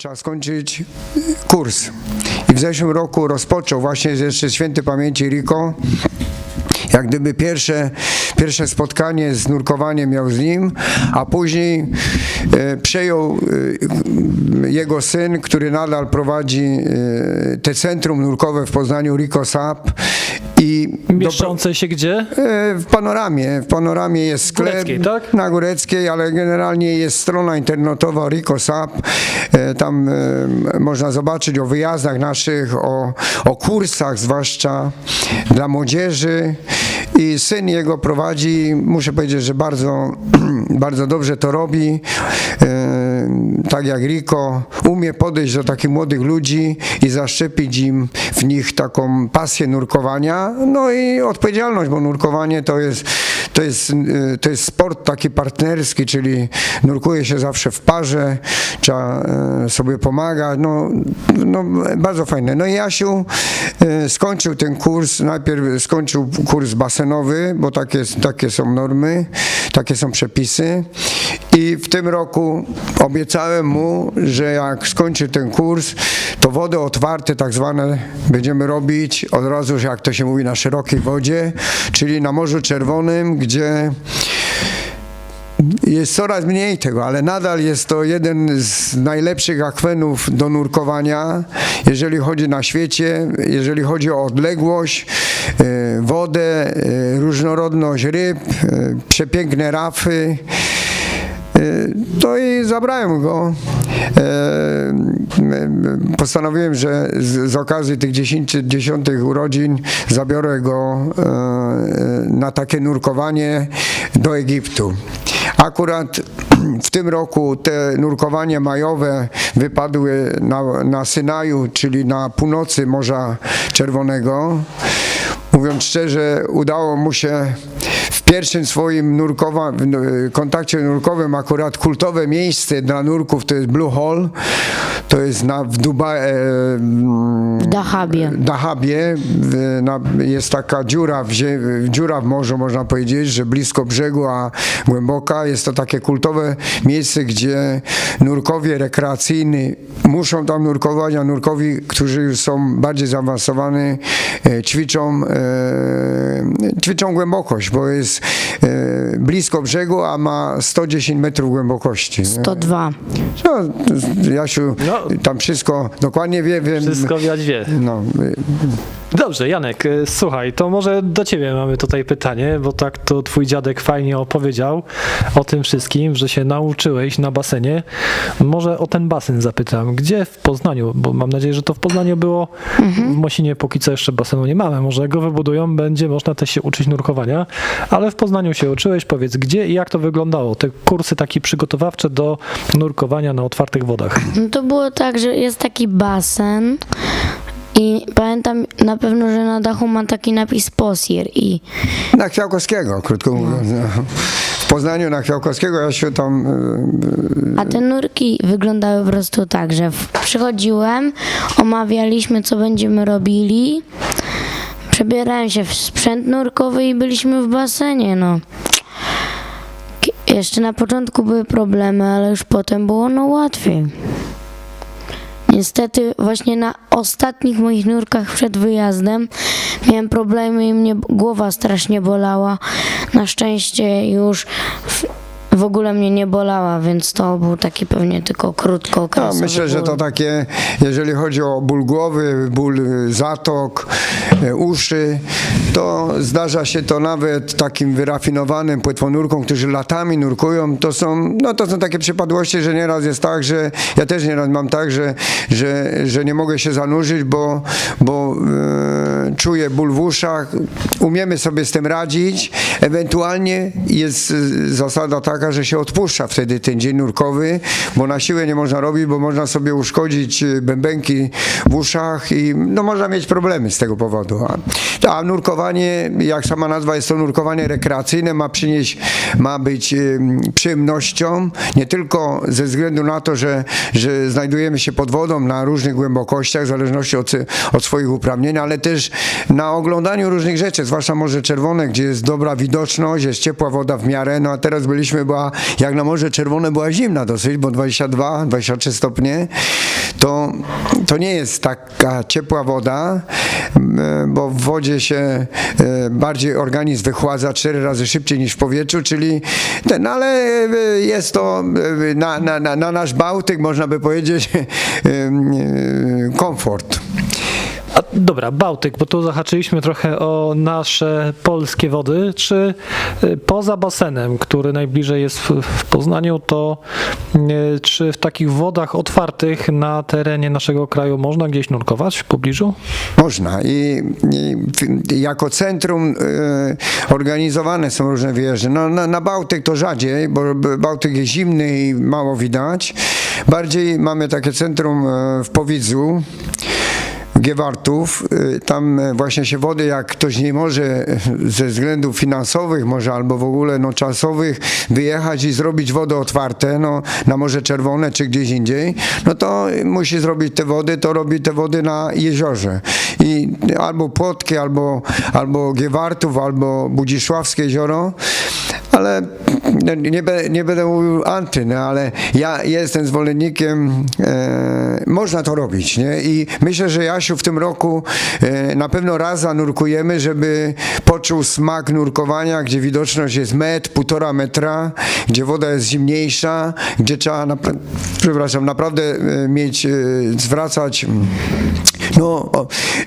trzeba skończyć kurs. I w zeszłym roku rozpoczął właśnie jeszcze święty pamięci Rico. Jak gdyby pierwsze, pierwsze spotkanie z nurkowaniem miał z nim, a później e, przejął e, jego syn, który nadal prowadzi e, te centrum nurkowe w Poznaniu, Rico Sap. I Mieszczące się gdzie? E, W panoramie. W panoramie jest sklep. Góreckiej, tak? Na Góreckiej, ale generalnie jest strona internetowa Rico Sap. E, Tam e, można zobaczyć o wyjazdach naszych, o, o kursach zwłaszcza dla młodzieży. I syn jego prowadzi, muszę powiedzieć, że bardzo, bardzo dobrze to robi. E, Tak jak Rico, umie podejść do takich młodych ludzi i zaszczepić im w nich taką pasję nurkowania, no i odpowiedzialność, bo nurkowanie to jest, to jest, to jest sport taki partnerski, czyli nurkuje się zawsze w parze, trzeba y, sobie pomagać, no, no bardzo fajne. No i Jasiu y, skończył ten kurs, najpierw skończył kurs basenowy, bo takie, takie są normy, takie są przepisy i w tym roku obiecałem mu, że jak skończy ten kurs, to wody otwarte tak zwane będziemy robić od razu, jak to się mówi, na szerokiej wodzie, czyli na Morzu Czerwonym, gdzie jest coraz mniej tego, ale nadal jest to jeden z najlepszych akwenów do nurkowania, jeżeli chodzi na świecie, jeżeli chodzi o odległość, e, wodę, e, różnorodność ryb, e, przepiękne rafy. E, To i zabrałem go. E, m, Postanowiłem, że z, z okazji tych 10, 10 urodzin zabiorę go e, na takie nurkowanie do Egiptu. Akurat w tym roku te nurkowania majowe wypadły na, na Synaju, czyli na północy Morza Czerwonego. Mówiąc szczerze, udało mu się w pierwszym swoim nurkowa, w kontakcie nurkowym akurat kultowe miejsce dla nurków to jest Blue Hole, to jest na, w Dubaju, W Dahabie. Dahabie w, na, jest taka dziura w, dziura w morzu, można powiedzieć, że blisko brzegu, a głęboka. Jest to takie kultowe miejsce, gdzie nurkowie rekreacyjni muszą tam nurkować, a nurkowi, którzy już są bardziej zaawansowani, e, ćwiczą, e, ćwiczą głębokość, bo jest e, blisko brzegu, a ma 110 metrów głębokości. nie? 102. No, Jasiu No. tam wszystko dokładnie wie, wiem. Wszystko wiać wie. No, y, Dobrze, Janek, y, słuchaj, to może do ciebie mamy tutaj pytanie, bo tak to twój dziadek fajnie opowiedział o tym wszystkim, że się nauczyłeś na basenie. Może o ten basen zapytam. Gdzie w Poznaniu? Bo mam nadzieję, że to w Poznaniu było. W Mosinie póki co jeszcze basenu nie mamy. Może go wybudują, będzie można też się uczyć nurkowania. Ale w Poznaniu się uczyłeś. Powiedz, gdzie i jak to wyglądało? Te kursy takie przygotowawcze do nurkowania na otwartych wodach. No to było tak, że jest taki basen i pamiętam na pewno, że na dachu ma taki napis Posier i na Kwiałkowskiego, krótko mówiąc. No. W Poznaniu na Kwiałkowskiego ja się tam y, a te nurki wyglądały po prostu tak, że w- przychodziłem, omawialiśmy co będziemy robili, przebierałem się w sprzęt nurkowy i byliśmy w basenie, no. K- Jeszcze na początku były problemy, ale już potem było no łatwiej. Niestety właśnie na ostatnich moich nurkach przed wyjazdem miałem problemy i mnie głowa strasznie bolała. Na szczęście już w ogóle mnie nie bolała, więc to był taki pewnie tylko krótko no, myślę, że to takie, jeżeli chodzi o ból głowy, ból y, zatok, y, uszy, to zdarza się to nawet takim wyrafinowanym płetwonurkom, którzy latami nurkują, to są, no to są takie przypadłości, że nieraz jest tak, że ja też nieraz mam tak, że, że, że nie mogę się zanurzyć, bo, bo e, czuję ból w uszach, umiemy sobie z tym radzić, ewentualnie jest y, zasada taka, że się odpuszcza wtedy ten dzień nurkowy, bo na siłę nie można robić, bo można sobie uszkodzić y, bębenki w uszach i no, można mieć problemy z tego powodu. A, a nurkowanie, jak sama nazwa jest to nurkowanie rekreacyjne, ma przynieść, ma być y, przyjemnością, nie tylko ze względu na to, że, że znajdujemy się pod wodą na różnych głębokościach, w zależności od, od swoich uprawnień, ale też na oglądaniu różnych rzeczy, zwłaszcza Morze Czerwone, gdzie jest dobra widoczność, jest ciepła woda w miarę, no a teraz byliśmy była, jak na Morze Czerwone była zimna dosyć, bo 22, 23 stopnie, to, to nie jest taka ciepła woda, m, bo w wodzie się e, bardziej organizm wychładza cztery razy szybciej niż w powietrzu, czyli ten, ale e, jest to e, na, na, na, na nasz Bałtyk, można by powiedzieć, e, e, komfort. Dobra, Bałtyk, bo tu zahaczyliśmy trochę o nasze polskie wody. Czy y, poza basenem, który najbliżej jest w, Poznaniu, to y, czy w takich wodach otwartych na terenie naszego kraju można gdzieś nurkować w pobliżu? Można i, i jako centrum e, organizowane są różne wyjazdy. No, na, na Bałtyk to rzadziej, bo Bałtyk jest zimny i mało widać. Bardziej mamy takie centrum w Powidzu. Giewartów, y, tam e, właśnie się wody, jak ktoś nie może e, ze względów finansowych może albo w ogóle no, czasowych wyjechać i zrobić wody otwarte no, na Morze Czerwone czy gdzieś indziej, no to musi zrobić te wody, to robi te wody na jeziorze. I albo Płotki, albo, albo Giewartów, albo Budzisławskie jezioro, ale nie, nie, nie będę mówił anty, no, ale ja jestem zwolennikiem, e, można to robić, nie? I myślę, że Jasiu w tym roku e, na pewno raz zanurkujemy, żeby poczuł smak nurkowania, gdzie widoczność jest metr, półtora metra, gdzie woda jest zimniejsza, gdzie trzeba, napra- przepraszam, naprawdę e, mieć, e, zwracać no,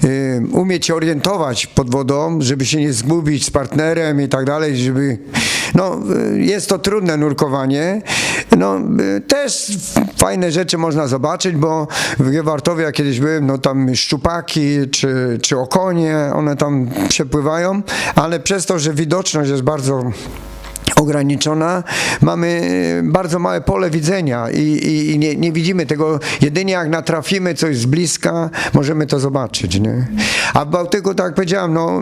y, umieć się orientować pod wodą, żeby się nie zgubić z partnerem i tak dalej, żeby, no, y, jest to trudne nurkowanie. No, y, też fajne rzeczy można zobaczyć, bo w Giewartowie, jak kiedyś byłem, no tam szczupaki czy, czy okonie, one tam przepływają, ale przez to, że widoczność jest bardzo ograniczona, mamy e, bardzo małe pole widzenia i, i, i nie, nie widzimy tego. Jedynie jak natrafimy coś z bliska, możemy to zobaczyć. Nie? A w Bałtyku, tak jak powiedziałem, no,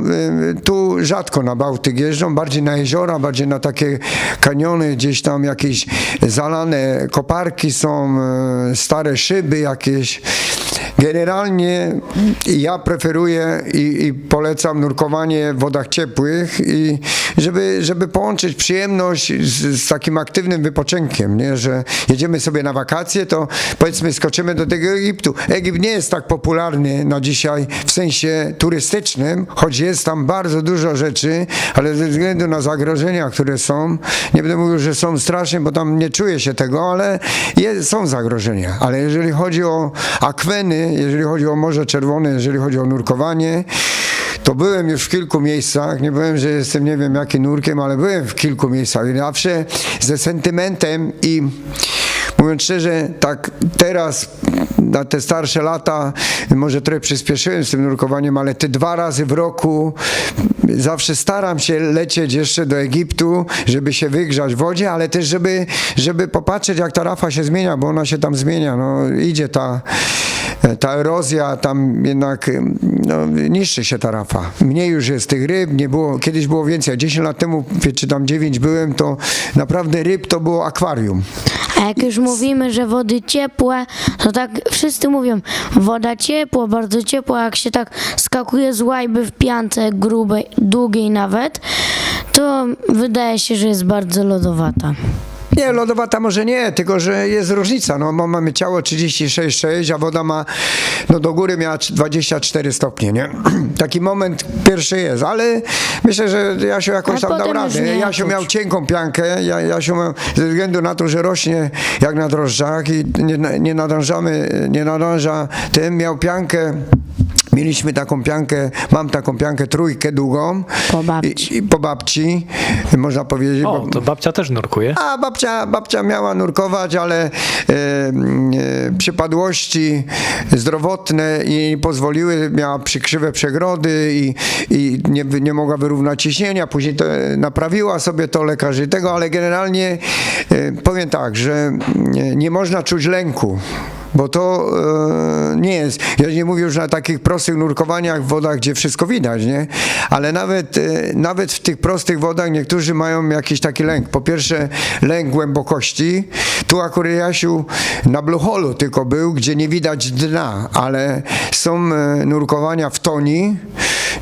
y, tu rzadko na Bałtyk jeżdżą, bardziej na jeziora, bardziej na takie kaniony, gdzieś tam jakieś zalane koparki są, y, stare szyby jakieś. Generalnie ja preferuję i, i polecam nurkowanie w wodach ciepłych i żeby, żeby połączyć przyjemność z, z takim aktywnym wypoczynkiem, nie? że jedziemy sobie na wakacje, to powiedzmy skoczymy do tego Egiptu. Egipt nie jest tak popularny na dzisiaj w sensie turystycznym, choć jest tam bardzo dużo rzeczy, ale ze względu na zagrożenia, które są, nie będę mówił, że są straszne, bo tam nie czuję się tego, ale są zagrożenia. Ale jeżeli chodzi o akweny, jeżeli chodzi o Morze Czerwone, jeżeli chodzi o nurkowanie, to byłem już w kilku miejscach, nie powiem, że jestem nie wiem jakim nurkiem, ale byłem w kilku miejscach. I zawsze ze sentymentem i mówiąc szczerze, tak teraz na te starsze lata może trochę przyspieszyłem z tym nurkowaniem, ale te dwa razy w roku zawsze staram się lecieć jeszcze do Egiptu, żeby się wygrzać w wodzie, ale też żeby, żeby popatrzeć jak ta rafa się zmienia, bo ona się tam zmienia, no idzie ta ta erozja tam jednak no, niszczy się ta rafa. Mniej już jest tych ryb, nie było, kiedyś było więcej. 10 lat temu, czy tam 9 byłem, to naprawdę ryb to było akwarium. A jak już mówimy, że wody ciepłe, to tak wszyscy mówią, woda ciepła, bardzo ciepła, jak się tak skakuje z łajby w piance grubej, długiej nawet, to wydaje się, że jest bardzo lodowata. Nie, lodowata może nie, tylko że jest różnica. No, mamy ciało 36,6, a woda ma, no do góry miała 24 stopnie, nie? Taki moment pierwszy jest, ale myślę, że Jasiu jakoś A tam dał potem już radę. nie Jasiu czuć. miał cienką piankę, ja, Jasiu miał, ze względu na to, że rośnie jak na drożdżach i nie, nie nadążamy, nie nadąża tym, miał piankę Mieliśmy taką piankę, mam taką piankę trójkę długą. Po babci. I, i po babci, można powiedzieć. O, bo- to babcia też nurkuje. a babcia, babcia miała nurkować, ale e, e, przypadłości zdrowotne jej nie pozwoliły, miała przykrzywe przegrody i, i nie, nie mogła wyrównać ciśnienia. Później to naprawiła sobie to lekarzy tego, ale generalnie e, powiem tak, że nie, nie można czuć lęku. Bo to e, nie jest. Ja nie mówię już na takich prostych nurkowaniach w wodach, gdzie wszystko widać, nie? Ale nawet, e, nawet w tych prostych wodach niektórzy mają jakiś taki lęk. Po pierwsze, lęk głębokości. Tu akurat Jasiu na Blue Holu tylko był, gdzie nie widać dna, ale są e, nurkowania w toni,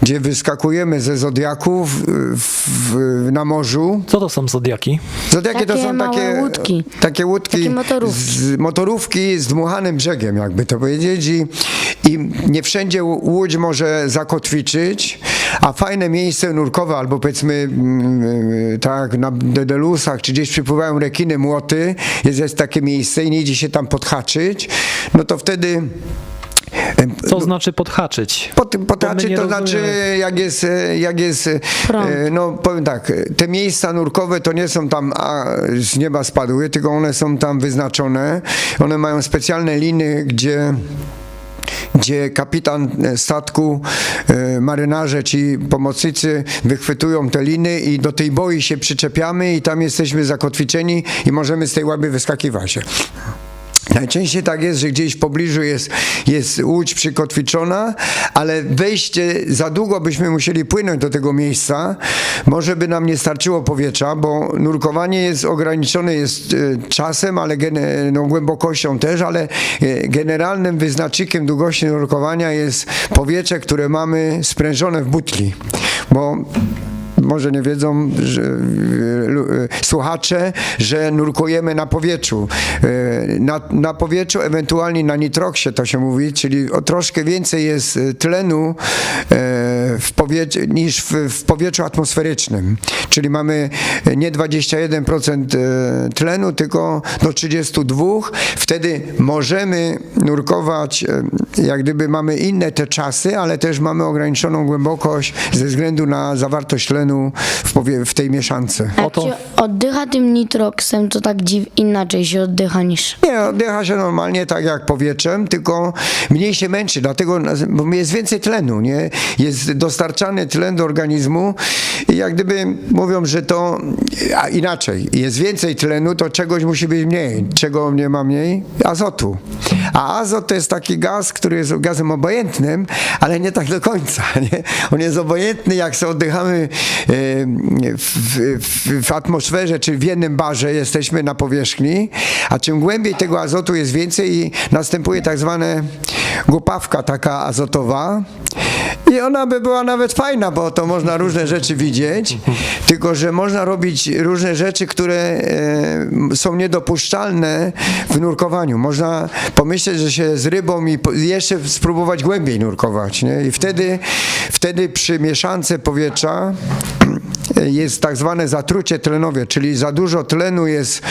gdzie wyskakujemy ze Zodiaków w, w, na morzu. Co to są zodiaki? Zodiaki to Takie są małe takie łódki. Takie łódki Takie motorówki. Z, motorówki z dmuchanym brzegiem, jakby to powiedzieć. I, I nie wszędzie łódź może zakotwiczyć, a fajne miejsce nurkowe, albo powiedzmy mm, tak na Dedelusach, czy gdzieś przypływają rekiny, młoty, jest, jest takie miejsce i nie idzie się tam podhaczyć, no to wtedy Co znaczy podhaczyć? po tym Bo my potaczy nie to znaczy, jak jest, jak jest e, Prąd. e, no powiem tak, te miejsca nurkowe to nie są tam a, z nieba spadły, tylko one są tam wyznaczone. One mają specjalne liny, gdzie gdzie kapitan e, statku, marynarze, ci pomocnicy wychwytują te liny i do tej boi się przyczepiamy i tam jesteśmy zakotwiczeni i możemy z tej łaby wyskakiwać. Najczęściej tak jest, że gdzieś w pobliżu jest, jest łódź przykotwiczona, ale wejście, za długo byśmy musieli płynąć do tego miejsca, może by nam nie starczyło powietrza, bo nurkowanie jest ograniczone jest e, czasem, ale no, głębokością też, ale e, generalnym wyznacznikiem długości nurkowania jest powietrze, które mamy sprężone w butli, bo może nie wiedzą że, e, e, słuchacze, że nurkujemy na powietrzu. E, Na, na powietrzu, ewentualnie na nitroksie to się mówi, czyli o troszkę więcej jest tlenu w powietrzu, niż w, w powietrzu atmosferycznym. Czyli mamy nie 21% e, tlenu, tylko do 32. Wtedy możemy nurkować, jak gdyby mamy inne te czasy, ale też mamy ograniczoną głębokość ze względu na zawartość tlenu w, powie, w tej mieszance. Jak Oto- się oddycha tym nitroksem, to tak dziw, inaczej się oddycha niż... Nie, oddycha się normalnie tak jak powietrzem, tylko mniej się męczy, dlatego bo jest więcej tlenu, nie? Jest dostarczany tlen do organizmu i jak gdyby mówią, że to a inaczej, jest więcej tlenu, to czegoś musi być mniej. Czego nie ma mniej? Azotu. A azot to jest taki gaz, który jest gazem obojętnym, ale nie tak do końca, nie? On jest obojętny, jak sobie oddychamy w, w, w atmosferze, czy w jednym barze jesteśmy na powierzchni, a czym głębiej tego azotu jest więcej i następuje tak zwane głupawka taka azotowa i ona by była nawet fajna, bo to można różne rzeczy widzieć, tylko że można robić różne rzeczy, które e, są niedopuszczalne w nurkowaniu. Można pomyśleć, że się z rybą i jeszcze spróbować głębiej nurkować. Nie? I wtedy, wtedy przy mieszance powietrza jest tak zwane zatrucie tlenowe, czyli za dużo tlenu jest,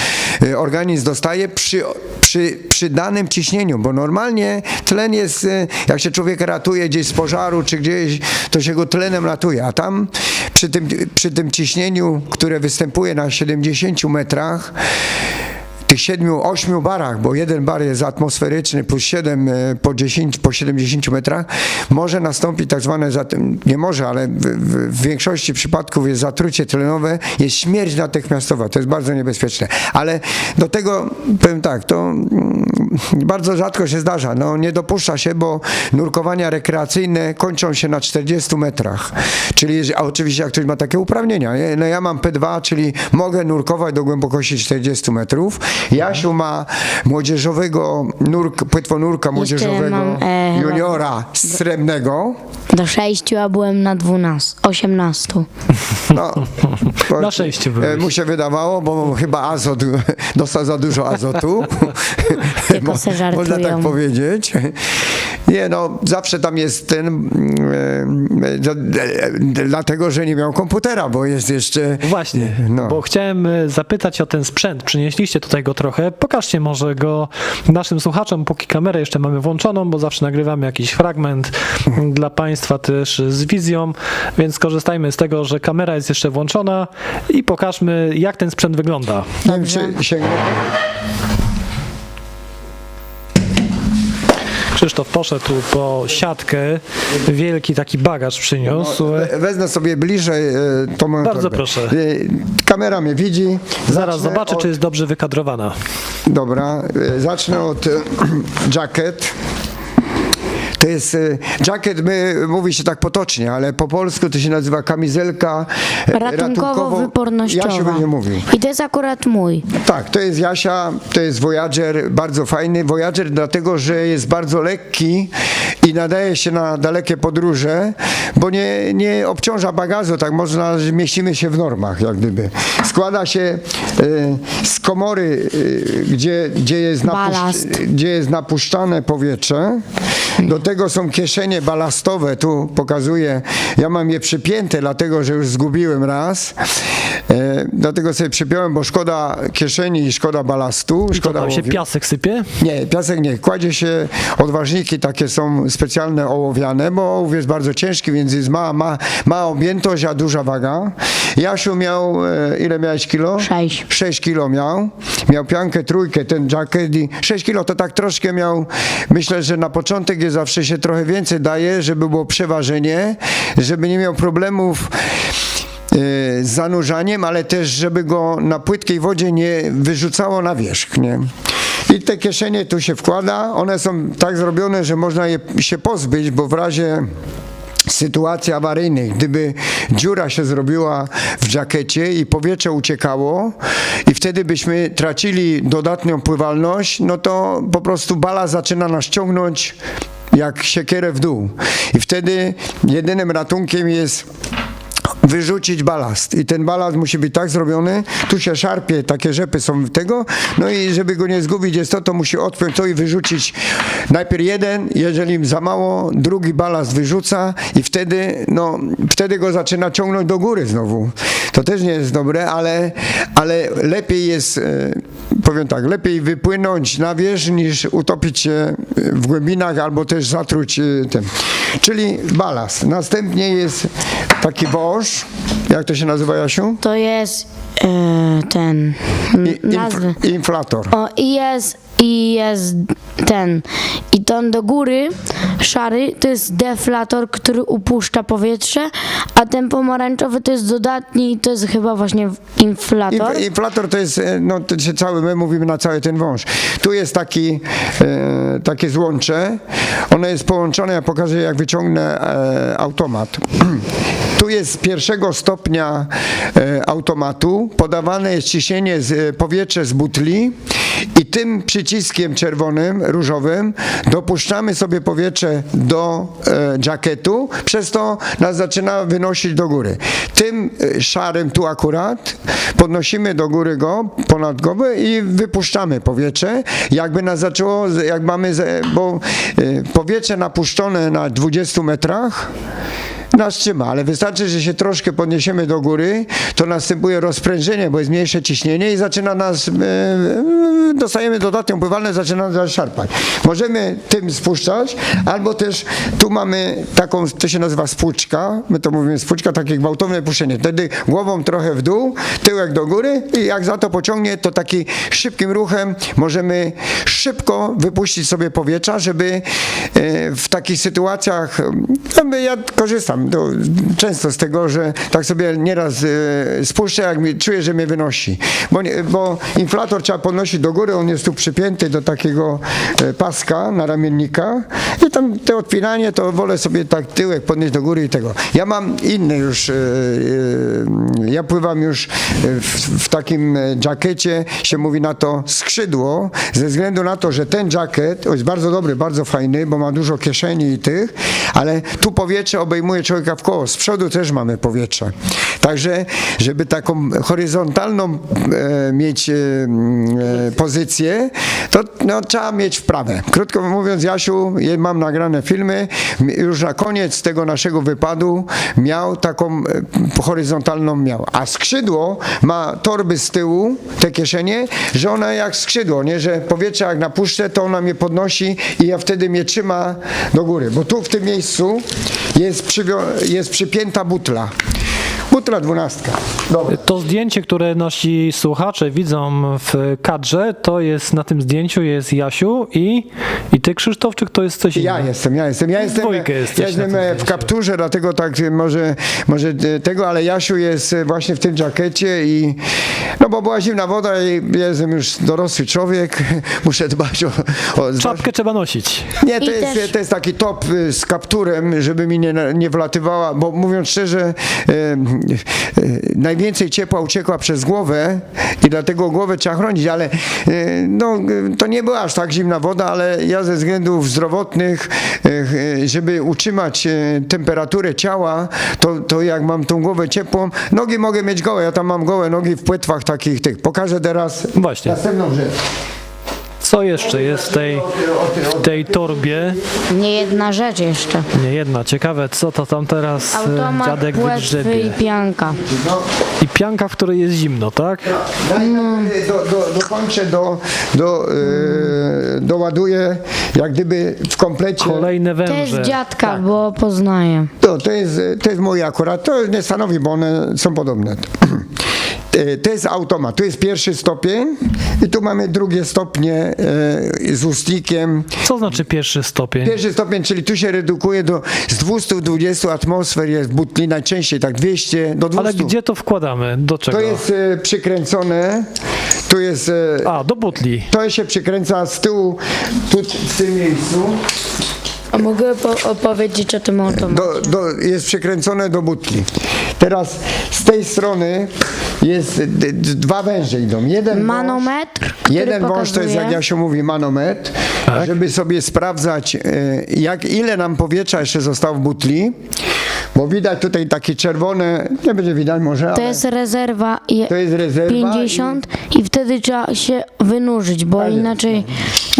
e, organizm dostaje przy, przy, przy danym ciśnieniu, bo normalnie tlen jest, e, jak się człowiek ratuje gdzieś z pożaru, czy gdzieś, to się go tlenem ratuje, a tam przy tym, przy tym ciśnieniu, które występuje na 70 metrach, tych siedmiu, ośmiu barach, bo jeden bar jest atmosferyczny plus 7 po 10, po 70 metrach, może nastąpić tak zwane, nie może, ale w, w, większości przypadków jest zatrucie tlenowe, jest śmierć natychmiastowa, to jest bardzo niebezpieczne. Ale do tego, powiem tak, to mm, bardzo rzadko się zdarza, no nie dopuszcza się, bo nurkowania rekreacyjne kończą się na 40 metrach, czyli, a oczywiście jak ktoś ma takie uprawnienia, nie? no ja mam P2, czyli mogę nurkować do głębokości 40 metrów, Jasiu ma młodzieżowego nurk, płetwonurka młodzieżowego mam, e, juniora srebrnego, Do sześciu, a byłem na dwunastu, osiemnastu. no, bo- Na sześciu byłeś. e, Mu się wydawało, bo chyba azot, dostał za dużo azotu. Tylko Mo- se Można tak żartują. powiedzieć. Nie no, zawsze tam jest ten, mm, e, d- d- dlatego, że nie miał komputera, bo jest jeszcze... Właśnie, No. bo chciałem e, zapytać o ten sprzęt. Przynieśliście tutaj go trochę. Pokażcie może go naszym słuchaczom, póki kamerę jeszcze mamy włączoną, bo zawsze nagrywamy jakiś fragment dla Państwa też z wizją, więc skorzystajmy z tego, że kamera jest jeszcze włączona i pokażmy, jak ten sprzęt wygląda. Wiem, czy sięgnę. Krzysztof poszedł po siatkę, wielki taki bagaż przyniósł. We- Wezmę sobie bliżej e, tą moją Bardzo torbę. proszę. E, Kamera mnie widzi. Zaraz zobaczę, od- czy jest dobrze wykadrowana. Dobra, e, zacznę od jacket. To jest e, jacket, my, mówi się tak potocznie, ale po polsku to się nazywa kamizelka e, Ratunkowo-wypornościowa. Jasiu będzie mówił. I to jest akurat mój. Tak, to jest Jasia, to jest Voyager, bardzo fajny Voyager, dlatego że jest bardzo lekki i nadaje się na dalekie podróże, bo nie, nie obciąża bagażu, tak można, że mieścimy się w normach, jak gdyby. Składa się e, z komory, e, gdzie, gdzie, jest Balast. gdzie jest napuszczane powietrze. Do tego są kieszenie balastowe, tu pokazuję, ja mam je przypięte, dlatego że już zgubiłem raz. E, dlatego sobie przypiąłem, bo szkoda kieszeni i szkoda balastu. To Szkoda tam się ołowiu. piasek sypie? Nie, piasek nie. Kładzie się odważniki, takie są specjalne ołowiane, bo ołów jest bardzo ciężki, więc jest ma, ma, ma objętość, a duża waga. Jasiu miał, e, ile miałeś kilo? Sześć. 6 kilo miał. Miał piankę, trójkę, ten jacket i 6 kilo to tak troszkę miał. Myślę, że na początek je zawsze się trochę więcej daje, żeby było przeważenie, żeby nie miał problemów zanurzaniem, ale też, żeby go na płytkiej wodzie nie wyrzucało na wierzch, nie? I te kieszenie tu się wkłada, one są tak zrobione, że można je się pozbyć, bo w razie sytuacji awaryjnych, gdyby dziura się zrobiła w jakiecie i powietrze uciekało i wtedy byśmy tracili dodatnią pływalność, no to po prostu bala zaczyna nas ciągnąć jak siekierę w dół. I wtedy jedynym ratunkiem jest wyrzucić balast. I ten balast musi być tak zrobiony, tu się szarpie, takie rzepy są tego, no i żeby go nie zgubić jest to, to musi odpiąć to i wyrzucić najpierw jeden, jeżeli za mało, drugi balast wyrzuca i wtedy, no, wtedy go zaczyna ciągnąć do góry znowu. To też nie jest dobre, ale, ale lepiej jest, e, powiem tak, lepiej wypłynąć na wierzch niż utopić się w głębinach albo też zatruć e, tym. Czyli balast. Następnie jest taki wąż, jak to się nazywa, Jasiu? To jest e, ten I- n- nazwy. Inf- inflator. O, i jest, i jest ten. I ten do góry, szary, to jest deflator, który upuszcza powietrze, a ten pomarańczowy to jest dodatni, to jest chyba właśnie inflator. Inf- inflator to jest, e, no to się cały, my mówimy na cały ten wąż. Tu jest taki, e, takie złącze, ono jest połączone, ja pokażę jak wyciągnę e, automat. Tu jest pierwszego stopnia e, automatu podawane jest ciśnienie z e, powietrze z butli i tym przyciskiem czerwonym, różowym dopuszczamy sobie powietrze do e, jacketu, przez to nas zaczyna wynosić do góry. Tym e, szarym tu akurat podnosimy do góry go, ponad głowę i wypuszczamy powietrze, jakby nas zaczęło, jak mamy, bo e, powietrze napuszczone na 20 metrach nas trzyma, ale wystarczy, że się troszkę podniesiemy do góry, to następuje rozprężenie, bo jest mniejsze ciśnienie i zaczyna nas, e, e, dostajemy dodatnią pływalność, zaczyna nas szarpać. Możemy tym spuszczać, albo też tu mamy taką, to się nazywa spłuczka, my to mówimy spłuczka, takie gwałtowne puszczenie. Wtedy głową trochę w dół, tyłek do góry i jak za to pociągnie, to taki szybkim ruchem możemy szybko wypuścić sobie powietrza, żeby e, w takich sytuacjach, no, ja korzystam to, często z tego, że tak sobie nieraz e, spuszczę, jak mi, czuję, że mnie wynosi. Bo, bo inflator trzeba podnosić do góry, on jest tu przypięty do takiego e, paska na ramiennika i tam te odpinanie, to wolę sobie tak tyłek podnieść do góry i tego. Ja mam inny już, e, e, ja pływam już e, w, w takim e, jackecie, się mówi na to skrzydło, ze względu na to, że ten jacket o, jest bardzo dobry, bardzo fajny, bo ma dużo kieszeni i tych, ale tu powietrze obejmuje człowieka w koło, z przodu też mamy powietrze. Także, żeby taką horyzontalną e, mieć e, e, pozycję, to no, trzeba mieć wprawę. Krótko mówiąc, Jasiu, mam nagrane filmy, już na koniec tego naszego wypadu miał taką e, horyzontalną miał, a skrzydło ma torby z tyłu, te kieszenie, że ona jak skrzydło, nie, że powietrze jak napuszczę, to ona mnie podnosi i ja wtedy mnie trzyma do góry, bo tu w tym miejscu jest, przywio- jest przypięta butla. Butla dwunastka. Dobra. To zdjęcie, które nasi słuchacze widzą w kadrze, to jest na tym zdjęciu jest Jasiu i, i ty Krzysztof, czy to jest coś Ja innego? jestem, ja jestem. Ja jestem, dwójkę jesteś ja jestem e, w kapturze, dlatego tak może, może e, tego, ale Jasiu jest e, właśnie w tym jakiecie i no bo była zimna woda i jestem już dorosły człowiek, muszę dbać o... o Czapkę trzeba nosić. Nie, to jest, to jest taki top z kapturem, żeby mi nie, nie wlatywała, bo mówiąc szczerze, najwięcej ciepła uciekła przez głowę i dlatego głowę trzeba chronić, ale e, no, e, to nie była aż tak zimna woda, ale ja ze względów zdrowotnych, e, e, żeby utrzymać e, temperaturę ciała, to, to jak mam tą głowę ciepłą, nogi mogę mieć gołe, ja tam mam gołe nogi w płetwach takich tych. Pokażę teraz Właśnie. następną rzecz. Co jeszcze jest w tej, w tej torbie? Nie jedna rzecz jeszcze. Nie jedna. Ciekawe, co to tam teraz e, Automat, dziadek płetwy wygrzebie. i pianka. I pianka, w której jest zimno, tak? Daj, do, do, dokończę, do, do, e, doładuję jak gdyby w komplecie. Kolejne To jest węże. dziadka, bo poznaję. To, to, jest, to jest moje akurat, to nie stanowi, bo one są podobne. E, To jest automat, tu jest pierwszy stopień i tu mamy drugie stopnie e, z ustnikiem. Co znaczy pierwszy stopień? Pierwszy stopień, czyli tu się redukuje do z 220 atmosfer jest butli, najczęściej tak 200 do 200. Ale gdzie to wkładamy? Do czego? To jest e, przykręcone, tu jest, A, do butli. to się przykręca z tyłu, tu w tym miejscu. A mogę po- opowiedzieć o tym automacie? do, do, jest przykręcone do butli. Teraz z tej strony jest dwa węże idą. Jeden Manometr, wąż, który jeden wąż to jest jak pokazuje- ja się mówi manometr, Tak. żeby sobie sprawdzać e, jak ile nam powietrza jeszcze zostało w butli. Bo widać tutaj takie czerwone, nie będzie widać może, To ale jest rezerwa, to jest rezerwa 50 i... wtedy trzeba się wynurzyć, bo inaczej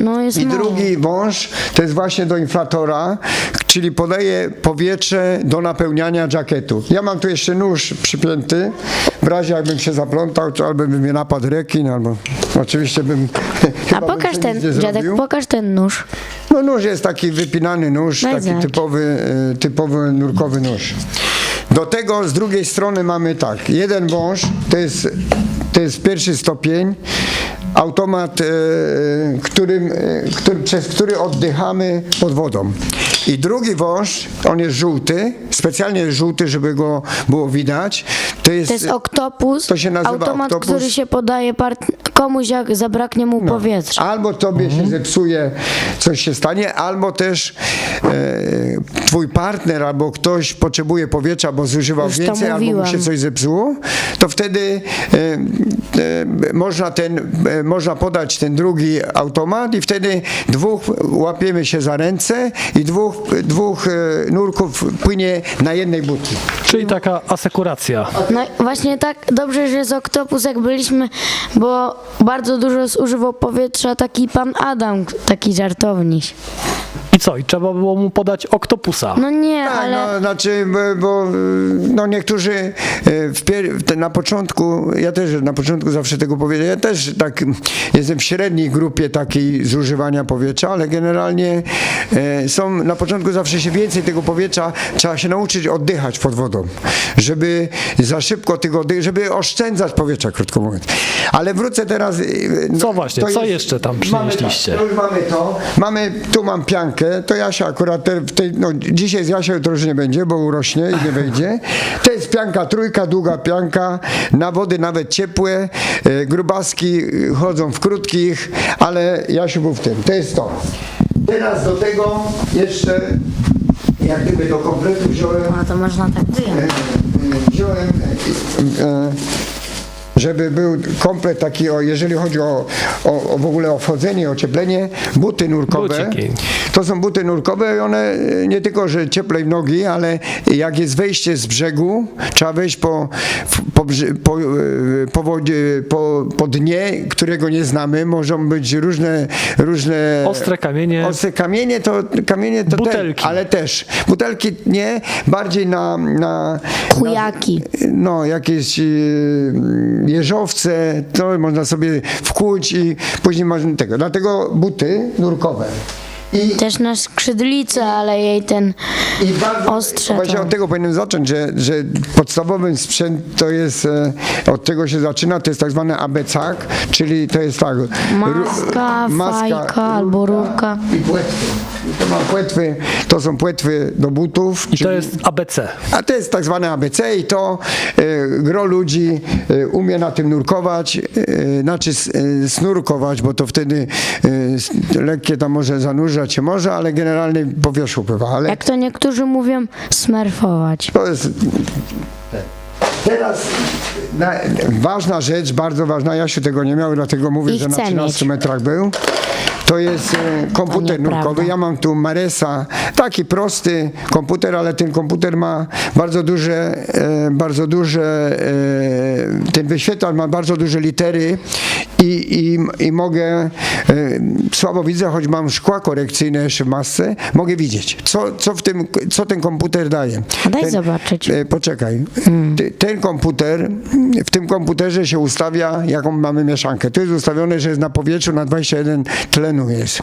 no jest I mało. drugi wąż to jest właśnie do inflatora, czyli podaje powietrze do napełniania jakietu. Ja mam tu jeszcze nóż przypięty, w razie jakbym się zaplątał, to albo by mnie napadł rekin, albo oczywiście bym A chyba bym pokaż sobie ten, nic nie dziadek, zrobił. pokaż ten nóż. No nóż jest taki wypinany nóż, Daj taki znać. typowy, e, typowy nurkowy nóż. Do tego z drugiej strony mamy tak, jeden wąż, to jest, to jest pierwszy stopień, automat, e, którym, e, który, przez który oddychamy pod wodą. I drugi wąż, on jest żółty, specjalnie jest żółty, żeby go było widać. To jest, To jest oktopus, to się nazywa automat, oktopus. który się podaje part- komuś, jak zabraknie mu powietrza. Albo tobie się zepsuje, coś się stanie, albo też e, twój partner albo ktoś potrzebuje powietrza, bo zużywał Już więcej, albo mu się coś zepsuło, to wtedy e, e, można, ten, e, można podać ten drugi automat i wtedy dwóch łapiemy się za ręce i dwóch, dwóch e, nurków płynie na jednej butli. Czyli taka asekuracja. No właśnie tak dobrze, że jest oktopus, jak byliśmy, bo bardzo dużo zużywał powietrza taki pan Adam, taki żartowniś. I co? I trzeba było mu podać oktopusa. No nie, Tak, ale no, znaczy, bo, bo no niektórzy e, na początku, ja też na początku zawsze tego powiedziałem, ja też tak jestem w średniej grupie takiej zużywania powietrza, ale generalnie e, są, na początku zawsze się więcej tego powietrza, trzeba się nauczyć oddychać pod wodą, żeby za szybko tego, żeby oszczędzać powietrza, krótko mówiąc. Ale wrócę teraz. e, no, Co właśnie, co jeszcze tam mamy przynieśliście? Tak, to mamy to, mamy, tu mam piankę, to Jasia akurat te, w tej, no dzisiaj z Jasią to już nie będzie, bo urośnie i nie wejdzie. To jest pianka trójka, długa pianka, na wody nawet ciepłe, e, grubaski chodzą w krótkich, ale Jasiu był w tym, to jest to. Teraz do tego jeszcze, jak gdyby do kompletu wziąłem a to można tak wyjąć. wziąłem, e, e, żeby był komplet taki, o, jeżeli chodzi o, o, o w ogóle o wchodzenie, ocieplenie, buty nurkowe. Buciki. To są buty nurkowe i one e, nie tylko, że cieplej w nogi, ale jak jest wejście z brzegu, trzeba wejść po, po, po, e, po, wodzie, po, po dnie, którego nie znamy. Mogą być różne, różne Ostre kamienie. Ostre kamienie to kamienie to Butelki. Też, ale też. Butelki nie, bardziej na, na Chujaki. no, jakieś jeżowce, to można sobie wkłuć i później można tego. Dlatego buty nurkowe. I, Też na skrzydlicę, ale jej ten i bardzo, ostrze Właśnie to. od tego powinienem zacząć, że, że podstawowym sprzęt to jest, e, od czego się zaczyna, to jest tak zwany abecak, czyli to jest tak. ru- Maska, fajka albo rurka. I płetwy. I to mam płetwy, to są płetwy do butów. I to czyli- jest ABC. a to jest tak zwane ABC i to e, gro ludzi e, umie na tym nurkować, e, znaczy s- e, snurkować, bo to wtedy e, s- lekkie tam może zanurzać się może, ale generalnie po wierzchu pływa. Ale Jak to niektórzy mówią, smerfować. to jest... Teraz na, ważna rzecz, bardzo ważna, Jasiu tego nie miał, dlatego mówię, I że na chcę 13 mieć. metrach był. To jest e, komputer nurkowy. Ja mam tu Maresa, taki prosty komputer, ale ten komputer ma bardzo duże, e, bardzo duże, e, ten wyświetlacz ma bardzo duże litery i, i, i mogę, słabo widzę, choć mam szkła korekcyjne jeszcze w masce, mogę widzieć, co, co, w tym, co ten komputer daje. A daj Ten- zobaczyć. Poczekaj. Ty- Ten komputer, w tym komputerze się ustawia, jaką mamy mieszankę. Tu jest ustawione, że jest na powietrzu, na 21 jest.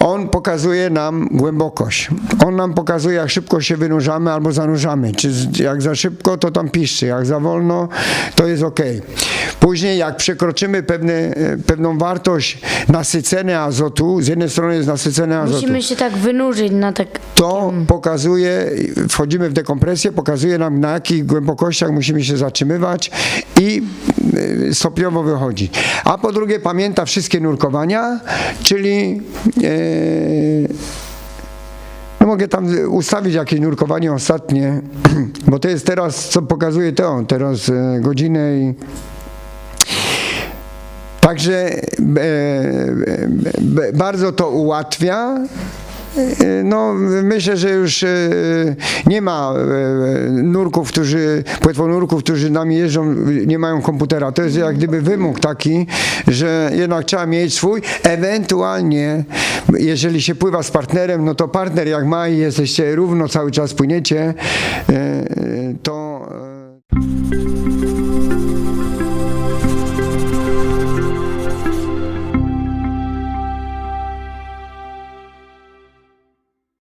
On pokazuje nam głębokość. On nam pokazuje, jak szybko się wynurzamy albo zanurzamy. Czy jak za szybko, to tam piszczy. Jak za wolno, to jest ok. Później, jak przekroczymy pewne, e, pewną wartość nasycenia azotu, z jednej strony jest nasycenie azotu Musimy się tak wynurzyć na tak... to pokazuje, wchodzimy w dekompresję, pokazuje nam na jakich głębokościach musimy się zatrzymywać i y, stopniowo wychodzi. A po drugie pamięta wszystkie nurkowania, czyli e, no mogę tam ustawić jakieś nurkowanie ostatnie, bo to jest teraz, co pokazuje to, teraz e, godzinę i Także e, e, e, bardzo to ułatwia. No, myślę, że już nie ma nurków, którzy, płetwonurków, którzy nami jeżdżą, nie mają komputera. To jest jak gdyby wymóg taki, że jednak trzeba mieć swój. Ewentualnie, jeżeli się pływa z partnerem, no to partner jak ma i jesteście równo cały czas płyniecie, to